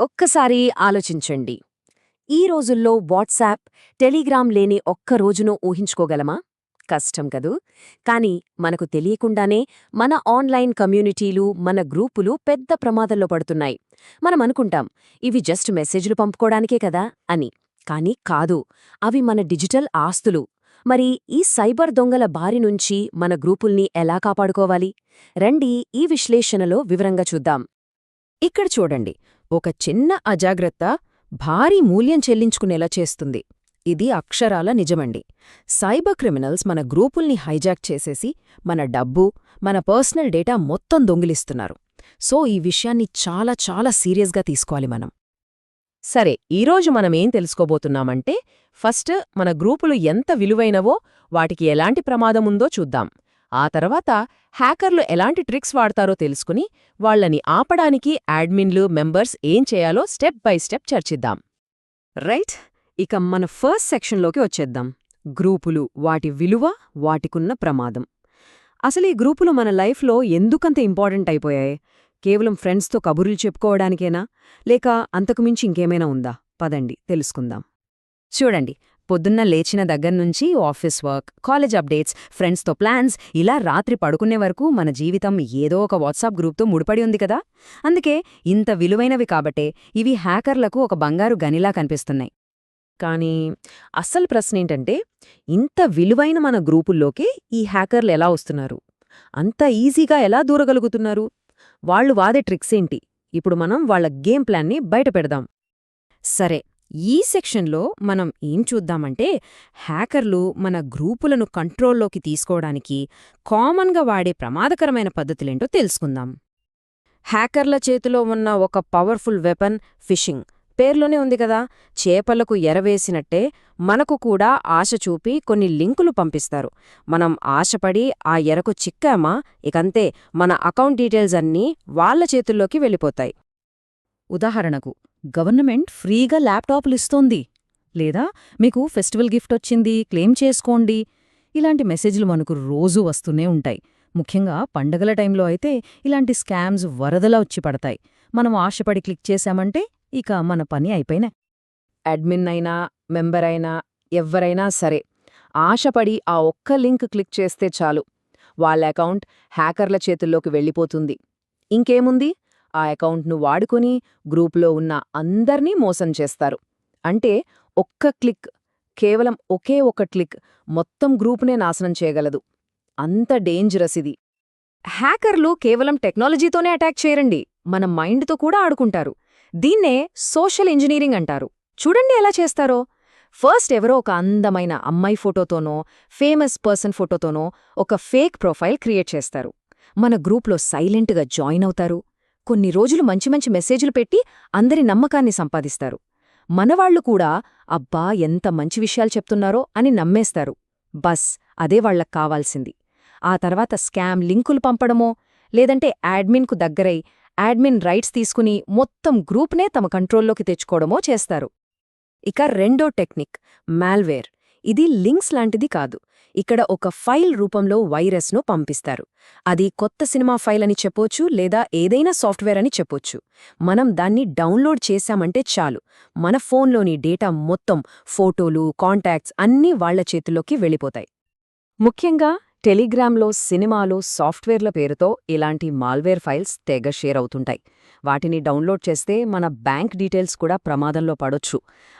ఒక్కసారి ఆలోచించండి. ఈ రోజుల్లో వాట్సాప్ టెలిగ్రామ్ లేని ఒక్క రోజును ఊహించుకోగలమా? కష్టం కదూ? కాని మనకు తెలియకుండానే మన ఆన్లైన్ కమ్యూనిటీలు మన గ్రూపులు పెద్ద ప్రమాదంలో పడుతున్నాయి. మనం అనుకుంటాం ఇవి జస్ట్ మెసేజ్లు పంపుకోడానికే కదా అని. కాని కాదు అవి మన డిజిటల్ ఆస్తులు. మరి ఈ సైబర్ దొంగల బారి నుంచి మన గ్రూపుల్ని ఎలా కాపాడుకోవాలి? రండి ఈ విశ్లేషణలో వివరంగా చూద్దాం. ఇక్కడ చూడండి ఒక చిన్న అజాగ్రత్త భారీ మూల్యం చెల్లించుకునేలా చేస్తుంది. ఇది అక్షరాల నిజమండి. సైబర్ క్రిమినల్స్ మన గ్రూపుల్ని హైజాక్ చేసేసి మన డబ్బు మన పర్సనల్ డేటా మొత్తం దొంగిలిస్తున్నారు. సో ఈ విషయాన్ని చాలా చాలా సీరియస్గా తీసుకోవాలి మనం. సరే ఈరోజు మనమేం తెలుసుకోబోతున్నామంటే ఫస్ట్ మన గ్రూపులు ఎంత విలువైనవో వాటికి ఎలాంటి ప్రమాదముందో చూద్దాం. ఆ తర్వాత హ్యాకర్లు ఎలాంటి ట్రిక్స్ వాడతారో తెలుసుకుని వాళ్ళని ఆపడానికి అడ్మిన్లు మెంబర్స్ ఏం చేయాలో స్టెప్ బై స్టెప్ చర్చిద్దాం. రైట్ ఇక మన ఫస్ట్ సెక్షన్లోకి వచ్చేద్దాం. గ్రూపులు వాటి విలువ వాటికున్న ప్రమాదం. అసలు ఈ గ్రూపులు మన లైఫ్లో ఎందుకంత ఇంపార్టెంట్ అయిపోయాయి? కేవలం ఫ్రెండ్స్తో కబుర్లు చెప్పుకోవడానికేనా? లేక అంతకుమించి ఇంకేమైనా ఉందా? పదండి తెలుసుకుందాం. చూడండి పొద్దున్న లేచిన దగ్గర్నుంచి ఆఫీస్ వర్క్ కాలేజ్ అప్డేట్స్ ఫ్రెండ్స్తో ప్లాన్స్ ఇలా రాత్రి పడుకునే వరకు మన జీవితం ఏదో ఒక వాట్సాప్ గ్రూప్తో ముడిపడి ఉంది కదా? అందుకే ఇంత విలువైనవి కాబట్టే ఇవి హ్యాకర్లకు ఒక బంగారు గనిలా కనిపిస్తున్నాయి. కానీ అస్సలు ప్రశ్న ఏంటంటే ఇంత విలువైన మన గ్రూపుల్లోకే ఈ హ్యాకర్లు ఎలా వస్తున్నారు? అంత ఈజీగా ఎలా దూరగలుగుతున్నారు? వాళ్ళు వాదే ట్రిక్స్ ఏంటి? ఇప్పుడు మనం వాళ్ళ గేమ్ ప్లాన్ని బయటపెడదాం సరే ఈ సెక్షన్లో మనం ఏం చూద్దామంటే హ్యాకర్లు మన గ్రూపులను కంట్రోల్లోకి తీసుకోవడానికి కామన్గా వాడే ప్రమాదకరమైన పద్ధతులేంటో తెలుసుకుందాం. హ్యాకర్ల చేతిలో ఉన్న ఒక పవర్ఫుల్ వెపన్ ఫిషింగ్ పేర్లోనే ఉంది కదా. చేపలకు ఎరవేసినట్టే మనకు కూడా ఆశ చూపి కొన్ని లింకులు పంపిస్తారు. మనం ఆశపడి ఆ ఎరకు చిక్కామా? ఇకంతే మన అకౌంట్ డీటెయిల్స్ అన్నీ వాళ్ళ చేతుల్లోకి వెళ్ళిపోతాయి. ఉదాహరణకు గవర్నమెంట్ ఫ్రీగా ల్యాప్టాప్లు ఇస్తోంది. లేదా మీకు ఫెస్టివల్ గిఫ్ట్ వచ్చింది క్లెయిమ్ చేసుకోండి. ఇలాంటి మెసేజ్లు మనకు రోజూ వస్తూనే ఉంటాయి. ముఖ్యంగా పండగల టైంలో అయితే ఇలాంటి స్కామ్స్ వరదలా వచ్చి పడతాయి. మనం ఆశపడి క్లిక్ చేశామంటే ఇక మన పని అయిపోయినా. అడ్మిన్ అయినా మెంబర్ అయినా ఎవ్వరైనా సరే ఆశపడి ఆ ఒక్క లింక్ క్లిక్ చేస్తే చాలు. వాళ్ళ అకౌంట్ హ్యాకర్ల చేతుల్లోకి వెళ్ళిపోతుంది. ఇంకేముంది? ఆ అకౌంట్ను వాడుకొని గ్రూపులో ఉన్న అందర్నీ మోసం చేస్తారు. అంటే ఒక్క క్లిక్ కేవలం ఒకే ఒక క్లిక్ మొత్తం గ్రూపునే నాశనం చేయగలదు. అంత డేంజరస్ ఇది. హ్యాకర్లు కేవలం టెక్నాలజీతోనే అటాక్ చేయరండి. మన మైండ్తో కూడా ఆడుకుంటారు. దీన్నే సోషల్ ఇంజనీరింగ్ అంటారు. చూడండి ఎలా చేస్తారో. ఫస్ట్ ఎవరో ఒక అందమైన అమ్మాయి ఫోటోతోనో ఫేమస్ పర్సన్ ఫోటోతోనో ఒక ఫేక్ ప్రొఫైల్ క్రియేట్ చేస్తారు. మన గ్రూప్లో సైలెంట్గా జాయిన్ అవుతారు. కొన్ని రోజులు మంచి మంచి మెసేజ్లు పెట్టి అందరి నమ్మకాన్ని సంపాదిస్తారు. మనవాళ్ళు కూడా అబ్బా ఎంత మంచి విషయాలు చెప్తున్నారో అని నమ్మేస్తారు. బస్ అదే వాళ్ళకు కావాల్సింది. ఆ తర్వాత స్కామ్ లింకులు పంపడమో లేదంటే యాడ్మిన్కు దగ్గరై యాడ్మిన్ రైట్స్ తీసుకుని మొత్తం గ్రూప్నే తమ కంట్రోల్లోకి తెచ్చుకోవడమో చేస్తారు. ఇక రెండో టెక్నిక్ మాల్వేర్. ఇది లింక్స్ లాంటిది కాదు. ఇక్కడ ఒక ఫైల్ రూపంలో వైరస్ను పంపిస్తారు. అది కొత్త సినిమా ఫైల్ అని చెప్పొచ్చు లేదా ఏదైనా సాఫ్ట్వేర్ అని చెప్పొచ్చు. మనం దాన్ని డౌన్లోడ్ చేశామంటే చాలు. మన ఫోన్లోని డేటా మొత్తం ఫోటోలు కాంటాక్ట్స్ అన్నీ వాళ్ళ చేతుల్లోకి వెళ్ళిపోతాయి. ముఖ్యంగా టెలిగ్రామ్లో సినిమాలు సాఫ్ట్వేర్ల పేరుతో ఇలాంటి మాల్వేర్ ఫైల్స్ తెగ షేర్ అవుతుంటాయి. వాటిని డౌన్లోడ్ చేస్తే మన బ్యాంక్ డీటెయిల్స్ కూడా ప్రమాదంలో పడొచ్చు.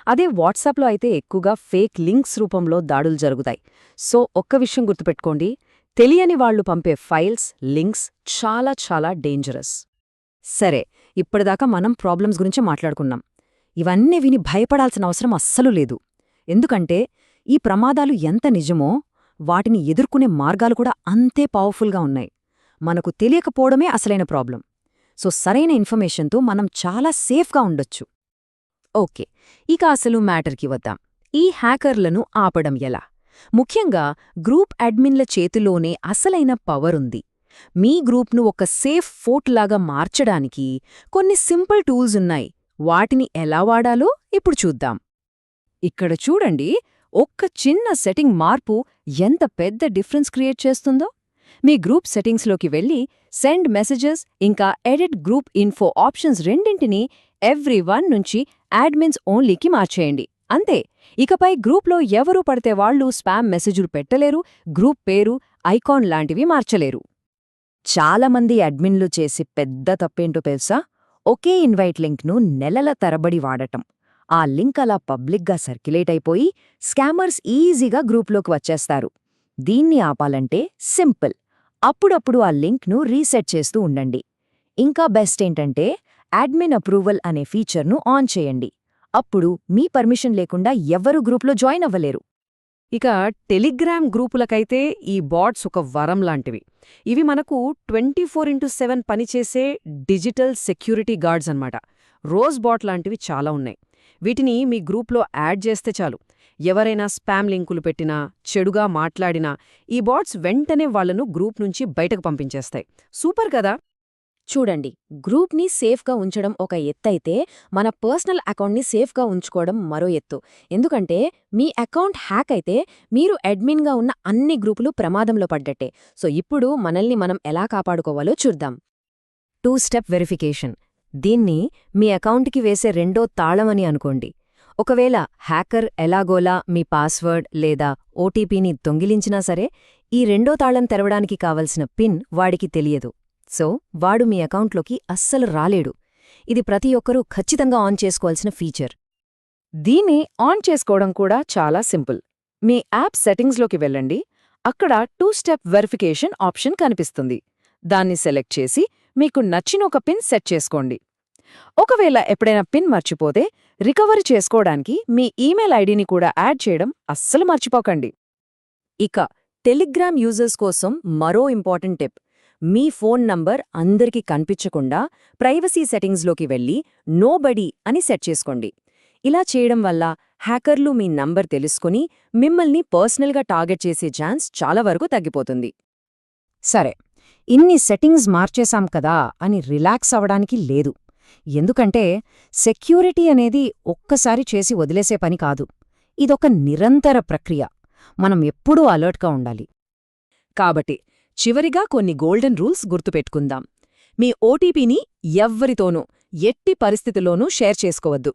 అదే వాట్సాప్లో అయితే ఎక్కువగా ఫేక్ లింక్స్ రూపంలో దాడులు జరుగుతాయి. సో ఒక్క విషయం గుర్తుపెట్టుకోండి. తెలియని వాళ్ళు పంపే ఫైల్స్ లింక్స్ చాలా చాలా డేంజరస్. సరే ఇప్పటిదాకా మనం ప్రాబ్లమ్స్ గురించి మాట్లాడుకున్నాం. ఇవన్నీ విని భయపడాల్సిన అవసరం అస్సలు లేదు. ఎందుకంటే ఈ ప్రమాదాలు ఎంత నిజమో వాటిని ఎదుర్కొనే మార్గాలు కూడా అంతే పవర్ఫుల్గా ఉన్నాయి. మనకు తెలియకపోవడమే అసలైన ప్రాబ్లం సో సరైన ఇన్ఫర్మేషన్తో మనం చాలా సేఫ్గా ఉండొచ్చు. ఓకే ఇక అసలు మ్యాటర్కి వద్దాం. ఈ హ్యాకర్లను ఆపడం ఎలా? ముఖ్యంగా గ్రూప్ అడ్మిన్ల చేతిలోనే అసలైన పవర్ ఉంది. మీ గ్రూప్ను ఒక సేఫ్ ఫోర్ట్లాగా మార్చడానికి కొన్ని సింపుల్ టూల్స్ ఉన్నాయి. వాటిని ఎలా వాడాలో ఇప్పుడు చూద్దాం. ఇక్కడ చూడండి ఒక్క చిన్న సెట్టింగ్ మార్పు ఎంత పెద్ద డిఫరెన్స్ క్రియేట్ చేస్తుందో. మీ గ్రూప్ సెట్టింగ్స్లోకి వెళ్ళి సెండ్ మెసేజెస్ ఇంకా ఎడిట్ గ్రూప్ ఇన్ఫో ఆప్షన్స్ రెండింటినీ ఎవ్రీ వన్ నుంచి అడ్మిన్స్ ఓన్లీకి మార్చేయండి. అంతే. ఇకపై గ్రూప్లో ఎవరు పడితే వాళ్ళు స్పామ్ మెసేజులు పెట్టలేరు గ్రూప్ పేరు ఐకాన్ లాంటివి మార్చలేరు. చాలామంది అడ్మిన్లు చేసి పెద్ద తప్పేంటో తెలుసా? ఒకే ఇన్వైట్ లింక్ను నెలల తరబడి వాడటం. ఆ లింక్ అలా పబ్లిక్గా సర్క్యులేట్ అయిపోయి స్కామర్స్ ఈజీగా గ్రూప్లోకి వచ్చేస్తారు. దీన్ని ఆపాలంటే సింపుల్. అప్పుడప్పుడు ఆ లింక్ను రీసెట్ చేస్తూ ఉండండి. ఇంకా బెస్ట్ ఏంటంటే అడ్మిన్ అప్రూవల్ అనే ఫీచర్ను ఆన్ చేయండి. అప్పుడు మీ పర్మిషన్ లేకుండా ఎవ్వరూ గ్రూప్లో జాయిన్ అవ్వలేరు. ఇక టెలిగ్రామ్ గ్రూపులకైతే ఈ బాట్స్ ఒక వరం లాంటివి. ఇవి మనకు ట్వంటీ ఫోర్ ఇంటూ సెవెన్ పనిచేసే డిజిటల్ సెక్యూరిటీ గార్డ్స్ అన్నమాట. రోజ్ బాట్ లాంటివి చాలా ఉన్నాయి. వీటిని మీ గ్రూప్లో యాడ్ చేస్తే చాలు. ఎవరైనా స్పామ్ లింకులు పెట్టినా చెడుగా మాట్లాడినా ఈ బాట్స్ వెంటనే వాళ్ళను గ్రూప్ నుంచి బయటకు పంపించేస్తాయి. సూపర్ కదా? చూడండి గ్రూప్ని సేఫ్గా ఉంచడం ఒక ఎత్తైతే మన పర్సనల్ అకౌంట్ని సేఫ్గా ఉంచుకోవడం మరో ఎత్తు. ఎందుకంటే మీ అకౌంట్ హ్యాక్ అయితే మీరు అడ్మిన్గా ఉన్న అన్ని గ్రూపులు ప్రమాదంలో పడ్డట్టే. సో ఇప్పుడు మనల్ని మనం ఎలా కాపాడుకోవాలో చూద్దాం. Two step verification. దీన్ని మీ అకౌంట్కి వేసే రెండో తాళమని అనుకోండి. ఒకవేళ హ్యాకర్ ఎలాగోలా మీ పాస్వర్డ్ లేదా ఓటీపీని దొంగిలించినా సరే ఈ రెండో తాళం తెరవడానికి కావలసిన పిన్ వాడికి తెలియదు. సో వాడు మీ అకౌంట్లోకి అస్సలు రాలేడు. ఇది ప్రతి ఒక్కరూ ఖచ్చితంగా ఆన్ చేసుకోవాల్సిన ఫీచర్. దీన్ని ఆన్ చేసుకోవడం కూడా చాలా సింపుల్. మీ యాప్ సెట్టింగ్స్లోకి వెళ్ళండి. అక్కడ టూ స్టెప్ వెరిఫికేషన్ ఆప్షన్ కనిపిస్తుంది. దాన్ని సెలెక్ట్ చేసి మీకు నచ్చిన ఒక పిన్ సెట్ చేసుకోండి. ఒకవేళ ఎప్పుడైనా పిన్ మర్చిపోతే రికవరీ చేసుకోవడానికి మీ ఈమెయిల్ ఐడిని కూడా యాడ్ చేయడం అస్సలు మర్చిపోకండి. ఇక టెలిగ్రామ్ యూజర్స్ కోసం మరో ఇంపార్టెంట్ టిప్. మీ ఫోన్ నంబర్ అందరికీ కనిపించకుండా ప్రైవసీ సెట్టింగ్స్లోకి వెళ్ళి నోబడీ అని సెట్ చేసుకోండి. ఇలా చేయడం వల్ల హ్యాకర్లు మీ నంబర్ తెలుసుకుని మిమ్మల్ని పర్సనల్గా టార్గెట్ చేసే ఛాన్స్ చాలా వరకు తగ్గిపోతుంది. సరే ఇన్ని సెట్టింగ్స్ మార్చేశాం కదా అని రిలాక్స్ అవడానికి లేదు. ఎందుకంటే సెక్యూరిటీ అనేది ఒక్కసారి చేసి వదిలేసే పని కాదు. ఇదొక నిరంతర ప్రక్రియ. మనం ఎప్పుడూ అలర్ట్గా ఉండాలి. కాబట్టి చివరిగా కొన్ని గోల్డెన్ రూల్స్ గుర్తుపెట్టుకుందాం. మీ ఓటీపీని ఎవ్వరితోనూ ఎట్టి పరిస్థితిలోనూ షేర్ చేసుకోవద్దు.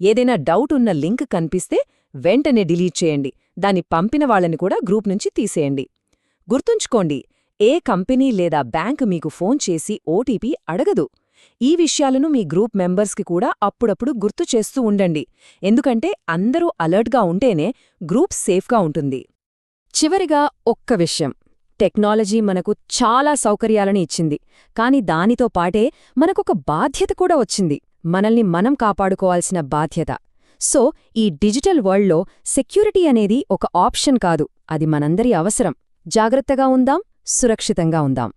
ఏదైనా డౌట్ ఉన్న లింక్ కనిపిస్తే వెంటనే డిలీట్ చేయండి. దాన్ని పంపిన వాళ్ళని కూడా గ్రూప్ నుంచి తీసేయండి. గుర్తుంచుకోండి ఏ కంపెనీ లేదా బ్యాంక్ మీకు ఫోన్ చేసి ఓటీపీ అడగదు. ఈ విషయాలను మీ గ్రూప్ మెంబర్స్కి కూడా అప్పుడప్పుడు గుర్తు చేస్తూ ఉండండి. ఎందుకంటే అందరూ అలర్ట్గా ఉంటేనే గ్రూప్ సేఫ్గా ఉంటుంది. చివరిగా ఒక్క విషయం. టెక్నాలజీ మనకు చాలా సౌకర్యాలని ఇచ్చింది. కాని దానితో పాటే మనకొక బాధ్యత కూడా వచ్చింది. మనల్ని మనం కాపాడుకోవాల్సిన బాధ్యత. సో ఈ డిజిటల్ వరల్డ్లో సెక్యూరిటీ అనేది ఒక ఆప్షన్ కాదు. అది మనందరి అవసరం. జాగ్రత్తగా ఉందాం సురక్షితంగా ఉందాం.